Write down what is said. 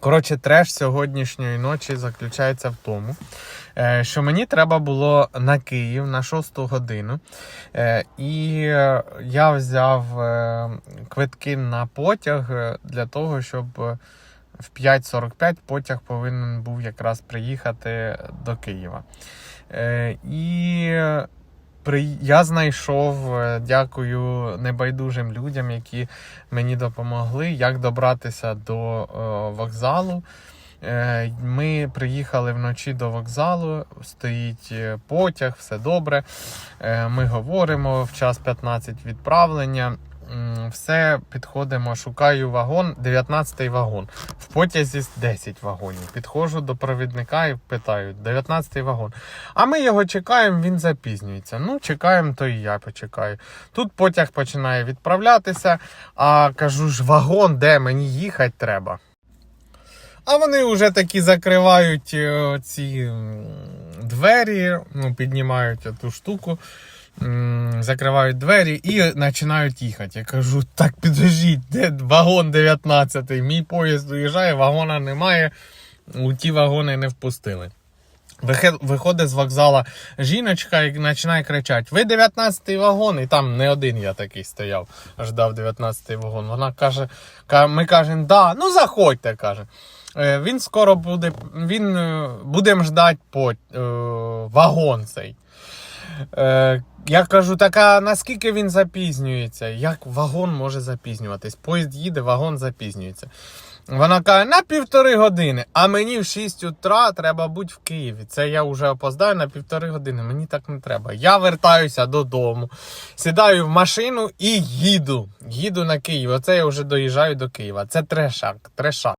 Коротше, треш сьогоднішньої ночі заключається в тому, е, що мені треба було на Київ на 6 годину. Е, І е, я взяв квитки на потяг для того, щоб в 5.45 потяг повинен був якраз приїхати до Києва. І. я знайшов, е, дякую небайдужим людям, які мені допомогли, як добратися до е, вокзалу. Е, Ми приїхали вночі до вокзалу, стоїть потяг, все добре. Ми говоримо в час 15 відправлення. Все підходимо, шукаю вагон, 19-й вагон. В потязі 10 вагонів. Підходжу до провідника і питаю: 19-й вагон. А ми його чекаємо, він запізнюється. Ну, чекаємо, то і я почекаю. Тут потяг починає відправлятися, а кажу ж, вагон, де мені їхати треба. А вони вже такі закривають е, ці двері, ну, піднімають ту штуку, закривають двері і починають їхати. Я кажу, так підождіть, де вагон 19 Мій поїзд уїжджає, вагона немає, у ті вагони не впустили. Виходить з вокзала жіночка і починає кричати: Ви 19-й вагон, і там не один я такий стояв, ждав 19-й вагон. Вона каже, ми кажемо, да, ну заходьте, каже. Е, Він скоро буде, він е, будемо ждати по, е, вагон цей. Я кажу, так а наскільки він запізнюється? Як вагон може запізнюватись? Поїзд їде, вагон запізнюється. Вона каже, на півтори години, а мені в 6 утра треба бути в Києві. Це я вже опоздаю на півтори години. Мені так не треба. Я вертаюся додому, сідаю в машину і їду. Їду на Київ. Оце я вже доїжджаю до Києва. Це трешак, трешак.